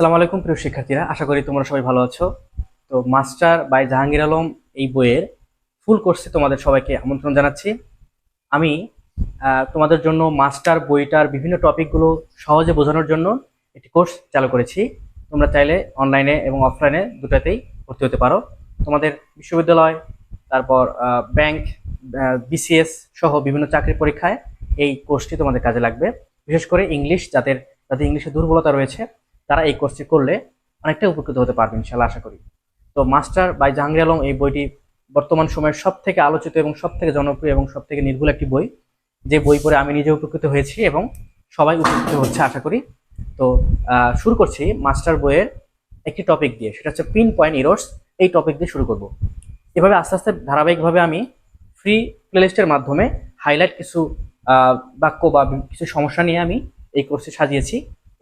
সালাম আলাইকুম, প্রিয় শিক্ষার্থীরা। আশা করি তোমরা সবাই ভালো আছো। তো মাস্টার বাই জাহাঙ্গীর আলম এই বইয়ের ফুল কোর্সে তোমাদের সবাইকে আমন্ত্রণ জানাচ্ছি। আমি তোমাদের জন্য মাস্টার বইটার বিভিন্ন টপিকগুলো সহজে বোঝানোর জন্য একটি কোর্স চালু করেছি। তোমরা চাইলে অনলাইনে এবং অফলাইনে দুটাতেই ভর্তি হতে পারো। তোমাদের বিশ্ববিদ্যালয়, তারপর ব্যাংক বিসিএস সহ বিভিন্ন চাকরির পরীক্ষায় এই কোর্সটি তোমাদের কাজে লাগবে। বিশেষ করে ইংলিশ যাদের যাদের ইংলিশে দুর্বলতা রয়েছে তারা এই কোর্সটি করলে অনেকটা উপকৃত হতে পারবে ইনশাল্লাহ আশা করি। তো মাস্টার বাই জাহাঙ্গীর আলম এই বইটি বর্তমান সময়ের সব থেকে আলোচিত এবং সব থেকে জনপ্রিয় এবং সব থেকে নির্ভুল একটি বই। যে বই পড়ে আমি নিজে উপকৃত হয়েছি এবং সবাই উপকৃত হচ্ছে আশা করি। তো শুরু করছি মাস্টার বইয়ের একটি টপিক দিয়ে, সেটা হচ্ছে পিন পয়েন্ট ইরোর্স এই টপিক দিয়ে শুরু করব। এভাবে আস্তে আস্তে ধারাবাহিকভাবে আমি ফ্রি প্লেলিস্টের মাধ্যমে হাইলাইট কিছু বাক্য বা কিছু সমস্যা নিয়ে আমি এই কোর্সে সাজিয়েছি।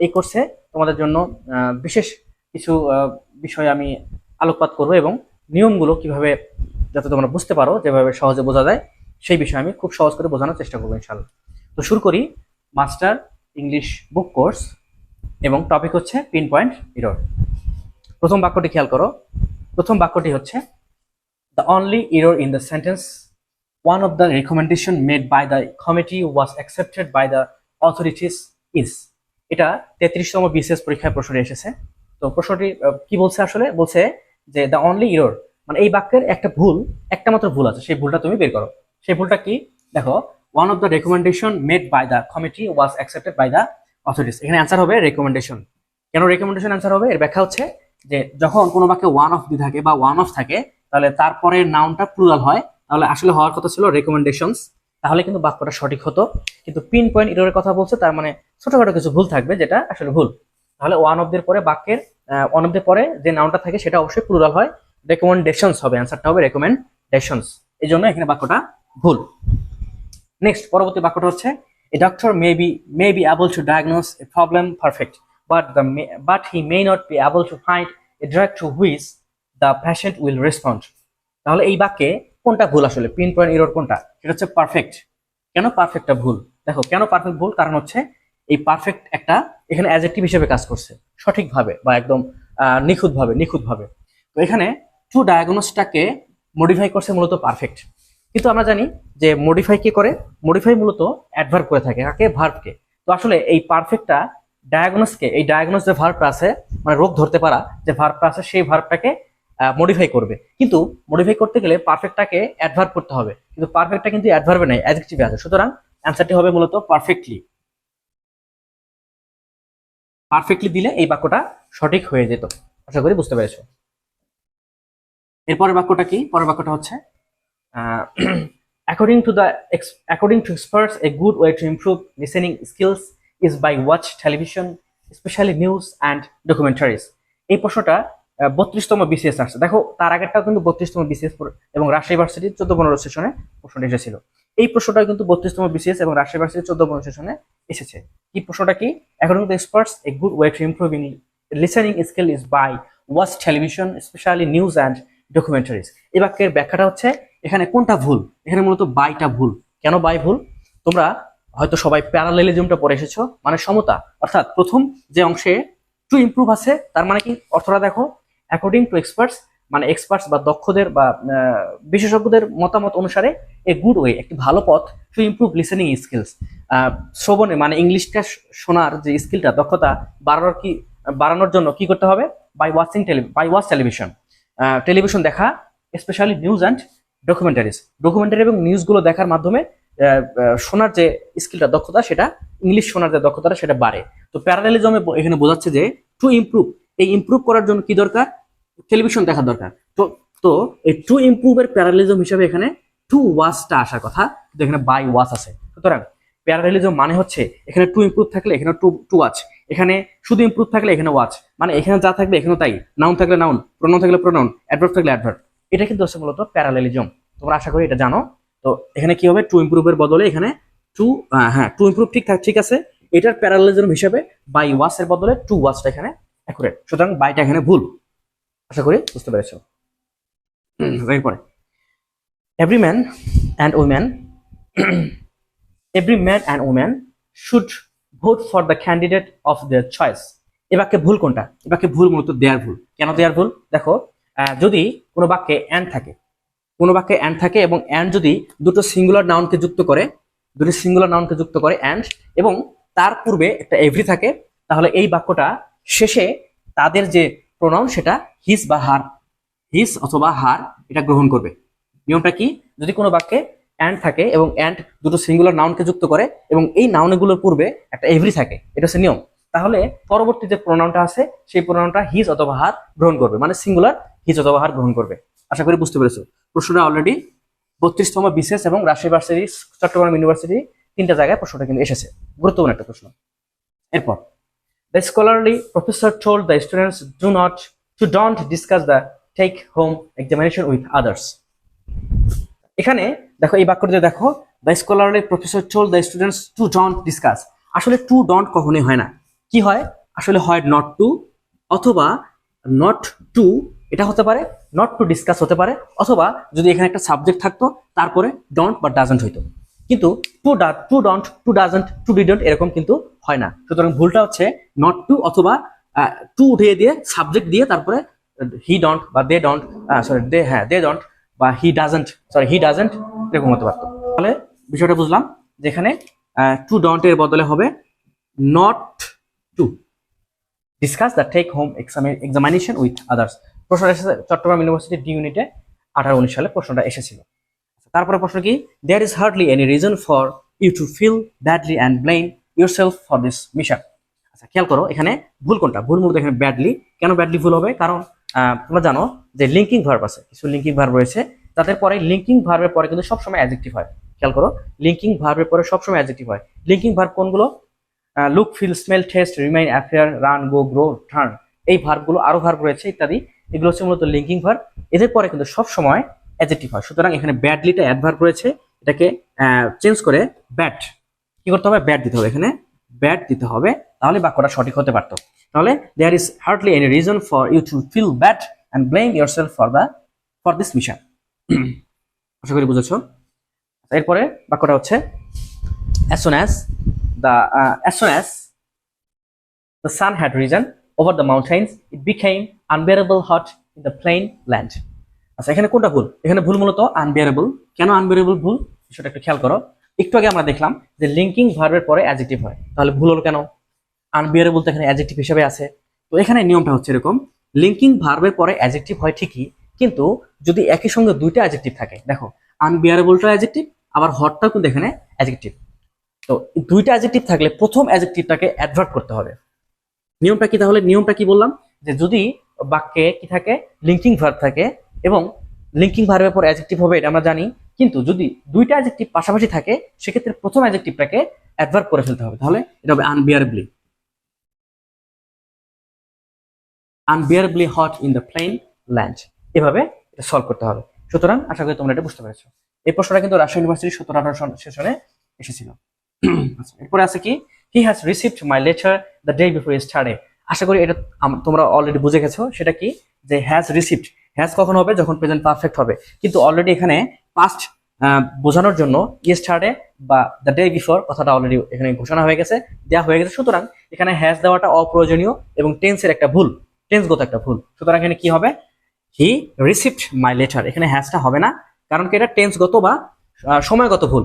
এই কোর্সে তোমাদের জন্য বিশেষ কিছু বিষয় আমি আলোকপাত করব এবং নিয়মগুলো কীভাবে যাতে তোমরা বুঝতে পারো, যেভাবে সহজে বোঝা যায়, সেই বিষয়ে আমি খুব সহজ করে বোঝানোর চেষ্টা করব ইনশাল্লাহ তো শুরু করি, মাস্টার ইংলিশ বুক কোর্স এবং টপিক হচ্ছে পিন পয়েন্ট ইরোর প্রথম বাক্যটি খেয়াল করো। প্রথম বাক্যটি হচ্ছে the only error in the sentence one of the recommendation made by the committee was accepted by the authorities is এটা তেত্রিশতম বিসিএস পরীক্ষায় প্রশ্নটি এসেছে। তো প্রশ্নটি কি বলছে আসলে? বলছে যে দ্য অনলি ইরোর মানে এই বাক্যের একটা ভুল, একটা মাত্র ভুল আছে। সেই ভুলটা তুমি বের করো। সেই ভুলটা কি? দেখো one of the recommendation made by the committee was accepted by the authorities এখানে অ্যান্সার হবে রেকমেন্ডেশন কেন রেকমেন্ডেশন অ্যান্সার হবে? এর ব্যাখ্যা হচ্ছে যে যখন কোনো বাক্যে ওয়ান অফ দি থাকে বা ওয়ান অফ থাকে, তাহলে তারপরে নাউনটা প্লুরাল হয়। তাহলে আসলে হওয়ার কথা ছিল রেকমেন্ডেশনস তাহলে কিন্তু বাক্যটা সঠিক হতো। কিন্তু পিন পয়েন্ট ইরোরের কথা বলছে, তার মানে ছোটখাটো কিছু ভুল থাকবে যেটা আসলে ভুল। তাহলে ওয়ান অফ দের পরে বাক্যের ওয়ান অফ দের পরে যে নাউনটা থাকে সেটা অবশ্যই প্লুরাল হয়। রেকমেন্ডেশনস হবে অ্যান্সারটা হবে রেকমেন্ডেশনস এই জন্য এখানে বাক্যটা ভুল। নেক্সট পরবর্তী বাক্যটা হচ্ছে a doctor may be may be able to diagnose a problem perfect but the but he may not be able to find a drug to which the patient will respond তাহলে এই বাক্যে কোনটা ভুল আসলে? Pin point error কোনটা? সেটা হচ্ছে perfect কেন পারফেক্টটা ভুল? দেখো, কেন পারফেক্ট ভুল? কারণ হচ্ছে এই পারফেক্ট একটা এখানে অ্যাজেক্টিভ হিসেবে কাজ করছে। সঠিকভাবে বা একদম নিখুঁতভাবে নিখুঁতভাবে। তো এখানে টু ডায়াগনোসটাকে মডিফাই করছে মূলত পারফেক্ট কিন্তু আমরা জানি যে মডিফাই কি করে? মডিফাই মূলত অ্যাডভার্ব করে থাকে। কাকে? ভার্বকে তো আসলে এই পারফেক্টটা ডায়াগনোসকে এই ডায়াগনোস যে ভার্বটা আছে মানে রোগ ধরতে পারা, যে ভার্বটা আছে, সেই ভার্বটাকে মডিফাই করবে। কিন্তু মডিফাই করতে গেলে পারফেক্টটাকে অ্যাডভার্ব করতে হবে। কিন্তু পারফেক্টটা কিন্তু অ্যাডভার্বে নাই অ্যাডজেক্টিভে আছে। সুতরাং অ্যান্সারটি হবে মূলত পারফেক্টলি পারফেক্টলি দিলে এই বাক্যটা সঠিক হয়ে যেত। আশা করি বুঝতে পেরেছ। এরপরের বাক্যটা কি? পরের বাক্যটা হচ্ছে according to the according to experts a good way to improve listening skills is by watch television specially news and documentaries এই প্রশ্নটা বত্রিশতম বিসিএস আসছে। দেখো, তার আগেরটাও কিন্তু বত্রিশতম বিসিএস এবং রাজশাহী ভার্সিটির চোদ্দ পনেরো সেশনে প্রশ্নটা এসেছিল। এই প্রশ্নটা কিন্তু বত্রিশতম বিসিএস এবং রাজশাহী ভার্সিটির চোদ্দ পনেরো সেশনে এসেছে। কি প্রশ্নটা কি? According to experts a good way to improve listening skill is by watch television specially news and documentaries এই বাক্যের ব্যাখ্যাটা হচ্ছে, এখানে কোনটা ভুল? এখানে মূলত বাইটা ভুল। কেন বাই ভুল? তোমরা হয়তো সবাই প্যারালেলিজমটা পড়ে এসেছ। মানে সমতা। অর্থাৎ প্রথম যে অংশে টু ইমপ্রুভ আছে, তার মানে কি? অর্থটা দেখো অ্যাকর্ডিং টু এক্সপার্টস মানে এক্সপার্টস বা দক্ষদের বা বিশেষজ্ঞদের মতামত অনুসারে এ গুড ওয়ে একটি ভালো পথ টু ইমপ্রুভ লিসেনিং স্কিলস শ্রবণে মানে ইংলিশটা শোনার যে স্কিলটা দক্ষতা বাড়ানোর কি, বাড়ানোর জন্য কি করতে হবে? By watching by watch television television দেখা specially news and documentaries documentary এবং নিউজগুলো দেখার মাধ্যমে শোনার যে স্কিলটা দক্ষতা, সেটা ইংলিশ শোনার যে দক্ষতাটা, সেটা বাড়ে। তো প্যারালেলিজমে এখানে বোঝাচ্ছে যে টু ইমপ্রুভ এই ইমপ্রুভ করার জন্য কি দরকার? টেলিভিশন দেখা দরকার। তো তো এই টু ইমপ্রুভের প্যারালিজম হিসেবে এখানে টু ওয়াচটা আসার কথা এখানে বাই ওয়াচ আছে। সুতরাং প্যারালেলিজম মানে হচ্ছে এখানে টু ইমপ্রুভ থাকলে এখানে টু টু ওয়াচ এখানে শুধু ইমপ্রুভ থাকলে এখানে ওয়াচ মানে এখানে যা থাকবে এখানেও তাই। নাউন থাকলে নাউন প্রোনাউন থাকলে প্রোনাউন অ্যাডভার্ব থাকলে অ্যাডভার্ব এটা কিন্তু হচ্ছে মূলত প্যারালেলিজম তোমরা আশা করি এটা জানো। তো এখানে কি হবে? টু ইমপ্রুভের বদলে এখানে টু হ্যাঁ টু ইমপ্রুভ ঠিক থাক ঠিক আছে। এটার প্যারালেলিজম হিসেবে বাই ওয়াচের বদলে টু ওয়াচটা এখানে অ্যাকুরেট সুতরাং বাইটা এখানে ভুল। আশা করি বুঝতে পেরেছ। এরপরে। Every man and woman every man and woman should vote for the candidate of their choice এ বাক্যে ভুল কোনটা? এ বাক্যে ভুল মূলত দেয়ার ভুল। কেন দেয়ার ভুল? দেখো যদি কোনো বাক্যে অ্যান্ড থাকে, কোনো বাক্যে অ্যান্ড থাকে এবং অ্যান্ড যদি দুটো সিঙ্গুলার নাউনকে যুক্ত করে, দুটো সিঙ্গুলার নাউনকে যুক্ত করে অ্যান্ড এবং তার পূর্বে একটা এভরি থাকে, তাহলে এই বাক্যটা শেষে তাদের যে প্রোনাউন সেটা হিস বা হার হিস অথবা হার এটা গ্রহণ করবে। নিয়মটা কি? যদি কোনো বাক্যে অ্যান্ড থাকে এবং অ্যান্ড দুটো সিঙ্গুলার নাউনকে যুক্ত করে এবং এই নাউনগুলোর পূর্বে একটা এভরি থাকে, এটা হচ্ছে নিয়ম। তাহলে পরবর্তী যে প্রোনাউনটা আছে, সেই প্রোনাউনটা হিজ অথবা হার গ্রহণ করবে মানে সিঙ্গুলার হিজ অথবা হার গ্রহণ করবে। আশা করি বুঝতে পেরেছ। প্রশ্নটা অলরেডি বত্রিশতম বিশেষ এবং রাজশাহী ভার্সিটি, চট্টগ্রাম ইউনিভার্সিটি তিনটা জায়গায় প্রশ্নটা কিন্তু এসেছে। গুরুত্বপূর্ণ একটা প্রশ্ন। এরপর the scholarly professor told the students do not to don't discuss the take home examination with others এখানে দেখো, এই বাক্যটিতে দেখো the scholarly professor told the students to don't discuss আসলে টু ডোন্ট কখনোই হয় না। কি হয়? আসলে হয় নট টু অথবা নট টু এটা হতে পারে নট টু ডিসকাস হতে পারে, অথবা যদি এখানে একটা সাবজেক্ট থাকতো, তারপরে ডোন্ট বা ডাজেন্ট হইতো। কিন্তু to do to don't to doesn't to didn't এরকম কিন্তু হয় না। সুতরাং ভুলটা হচ্ছে নট টু অথবা টু উঠিয়ে দিয়ে সাবজেক্ট দিয়ে তারপরে হি ডন্ট বা দে ডন্ট সরি দে হ্যাঁ দে ডন্ট বা he doesn't sorry he doesn't এরকম হতে পারতো। তাহলে বিষয়টা বুঝলাম যেখানে টু ডন্ট এর বদলে হবে not to discuss the take home examination with others প্রশ্নটা এসেছে চট্টগ্রাম ইউনিভার্সিটি ডি ইউনিটে আঠারো উনিশ সালে প্রশ্নটা এসেছিল। তারপরে প্রশ্ন কি? There is hardly any reason for you to feel badly and blame yourself for this mission আচ্ছা খেয়াল করো, এখানে ভুল কোনটা? ভুল মূলত এখানে ব্যাডলি কেন ব্যাডলি ভুল হবে? কারণ তোমরা জানো যে লিঙ্কিং ভার্ব আছে। কিছু লিঙ্কিং ভার্ব রয়েছে। তাদের পরে লিঙ্কিং ভার্বের পরে কিন্তু সবসময় অ্যাজেক্টিভ হয়। খেয়াল করো লিঙ্কিং ভার্বের পরে সবসময় অ্যাজেক্টিভ হয়। লিঙ্কিং ভার্ব কোনগুলো? Look feel smell taste remain appear run go grow turn এই ভার্বগুলো আরও ভার্ব রয়েছে, ইত্যাদি। এগুলো হচ্ছে মূলত লিঙ্কিং ভার্ব এদের পরে কিন্তু সব সময় অ্যাডজেক্টিভ হয়। সুতরাং এখানে ব্যাডলিটা অ্যাডভার্ব রয়েছে। এটাকে চেঞ্জ করে ব্যাট কি করতে হবে? ব্যাট দিতে হবে। এখানে ব্যাট দিতে হবে। তাহলে বাক্যটা সঠিক হতে পারতো। তাহলে there is hardly any reason for you to feel bad and blame yourself for the for this mission আশা করি বুঝেছ? এরপরে বাক্যটা হচ্ছে soon as the uh, as soon as the sun had risen over the mountains it became unbearable hot in the plain land আচ্ছা এখানে কোনটা ভুল? এখানে ভুল মূলত আনবিয়ারেবল কেন আনবিয়ারেবল ভুল? সেটা একটু খেয়াল করো। একটু আগে আমরা দেখলাম যে লিঙ্কিং ভার্বের পরে অ্যাডজেক্টিভ হয়। তাহলে ভুল হলো কেন? আনবিয়ারেবল তো এখানে অ্যাডজেক্টিভ হিসেবে আছে। তো এখানে নিয়মটা হচ্ছে এরকম লিঙ্কিং ভার্বের পরে অ্যাডজেক্টিভ হয় ঠিকই, কিন্তু যদি একই সঙ্গে দুইটা অ্যাজেক্টিভ থাকে, দেখো আনবিয়ারেবলটা অ্যাডজেক্টিভ আবার হটটাও কিন্তু এখানে অ্যাজেক্টিভ তো দুইটা অ্যাডজেক্টিভ থাকলে প্রথম অ্যাজেক্টিভটাকে অ্যাডভার্ট করতে হবে। নিয়মটা কি তাহলে? নিয়মটা কি বললাম? যে যদি বাক্যে কি থাকে? লিঙ্কিং ভার্ব থাকে এবং লিঙ্কিং ভার্বের পর অ্যাডজেক্টিভ হবে এটা আমরা জানি। কিন্তু যদি দুইটা অ্যাডজেক্টিভ পাশাপাশি থাকে সেক্ষেত্রে প্রথম অ্যাডজেক্টিভটাকে অ্যাডভার্ব করে ফেলতে হবে। তাহলে এটা হবে unbearably unbearably hot in the plane land এভাবে এটা সলভ করতে হবে। সুতরাং আশা করি তোমরা এটা বুঝতে পেরেছ। এই প্রশ্নটা কিন্তু রাজশাহী ইউনিভার্সিটি সতেরো আঠারো সেশনে এসেছিল। আচ্ছা, এরপরে আছে কি? He has received my letter the day before স্টার্টে আশা করি এটা তোমরা অলরেডি বুঝে গেছো। সেটা কি? যে হ্যাজ রিসিভড হ্যাজ কখন হবে যখন প্রেজেন্ট পারফেক্ট হবে। কিন্তু অলরেডি এখানে পাস্ট বোঝানোর জন্য ইয়েস্টারডে বা দ্য ডে বিফোর কথাটা অলরেডি এখানে ঘোষণা হয়ে গেছে দেওয়া হয়ে গেছে। সুতরাং এখানে হ্যাজ দেওয়াটা অপ্রয়োজনীয় এবং টেন্সের একটা ভুল টেন্সগত একটা ভুল। সুতরাং এখানে কি হবে? হি রিসিভড মাই লেটার এখানে হ্যাজটা হবে না। কারণ কি এটা টেন্সগত বা সময়গত ভুল।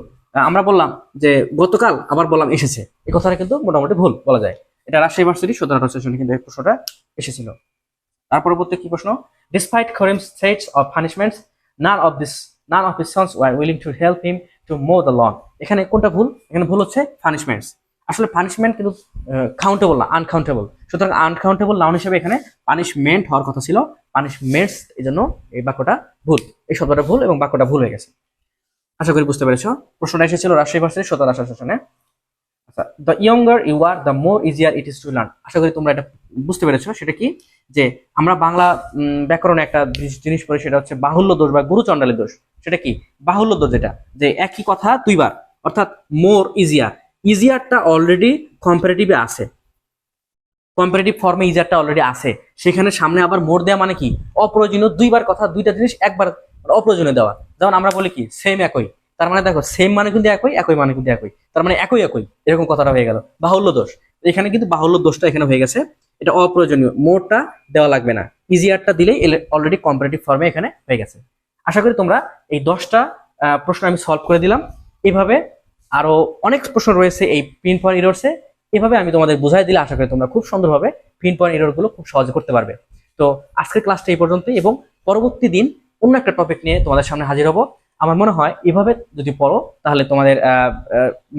আমরা বললাম যে গতকাল আবার বললাম এসেছে। এই কথাটা কিন্তু মোটামুটি ভুল বলা যায়। এটা রাজশাহী ইউনিভার্সিটি সতেরো সেশনে কিন্তু এই প্রশ্নটা এসেছিল। তার পরবর্তী কি প্রশ্ন? Despite Karim's threats of punishments none of this none of his sons were willing to help him to mow the lawn এখানে কোনটা ভুল? এখানে ভুল হচ্ছে পানিশমেন্টস আসলে পানিশমেন্ট কিন্তু কাউন্টেবল না আনকাউন্টেবল সুতরাং আনকাউন্টেবল নাউন হিসেবে এখানে পানিশমেন্ট হওয়ার কথা ছিল। পানিশমেন্টস এই জন্য এই বাক্যটা ভুল। এই শব্দটা ভুল এবং বাক্যটা ভুল হয়ে গেছে। আশা করি বুঝতে পেরেছ। প্রশ্নটা এসেছিল রাজশাহী ভার্সিটি সতেরো আঠারো সেশনে। আচ্ছা the younger you are the more easier it is to learn আশা করি তোমরা এটা বুঝতে পেরেছ। সেটা কি? যে আমরা বাংলা ব্যাকরণে একটা জিনিস- পড়ি, সেটা হচ্ছে বাহুল্য দোষ বা গুরু গুরুচণ্ডালী দোষ। সেটা কি? বাহুল্য দোষ যেটা, যে একই কথা দুইবার, অর্থাৎ মোর ইজিয়ার ইজিয়ারটা অলরেডি কম্পারেটিভে আছে। কম্পারেটিভ ফর্মে ইজারটা অলরেডি আছে। সেখানে সামনে আবার মোর দেওয়া মানে কি? অপ্রয়োজনীয় দুইবার কথা, দুইটা জিনিস একবার অপ্রয়োজনীয় দেওয়া। যেমন আমরা বলি কি সেম একই। তার মানে দেখো সেম মানে কিন্তু একই একই মানে কিন্তু একই। তার মানে একই একই, এরকম কথাটা হয়ে গেল। বাহুল্য দোষ। এখানে কিন্তু বাহুল্য দোষটা এখানে হয়ে গেছে। এটা অপ্রয়োজনীয়। মোরটা দেওয়া লাগবে না। ইজিআরটা দিলেই অলরেডি কম্পারেটিভ ফর্মে এখানে হয়ে গেছে। আশা করি তোমরা এই দশটা প্রশ্ন আমি সলভ করে দিলাম। এইভাবে আরও অনেক প্রশ্ন রয়েছে এই পিন পয়েন্ট ইরোর্সে এভাবে আমি তোমাদের বুঝাই দিলে আশা করি তোমরা খুব সুন্দরভাবে পিন পয়েন্ট ইরোরগুলো খুব সহজে করতে পারবে। তো আজকের ক্লাসটা এই পর্যন্তই এবং পরবর্তী দিন অন্য একটা টপিক নিয়ে তোমাদের সামনে হাজির হব। আমার মনে হয় এভাবে যদি পড়ো, তাহলে তোমাদের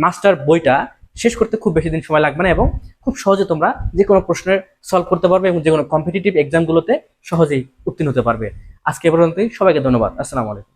মাস্টার বইটা শেষ করতে খুব বেশি দিন সময় লাগবে না এবং খুব সহজে তোমরা যে কোনো প্রশ্নের সলভ করতে পারবে এবং যে কোনো কম্পিটিটিভ এক্সামগুলোতে সহজেই উত্তীর্ণ হতে পারবে। আজকে পর্যন্তই, সবাইকে ধন্যবাদ। আসসালামু আলাইকুম।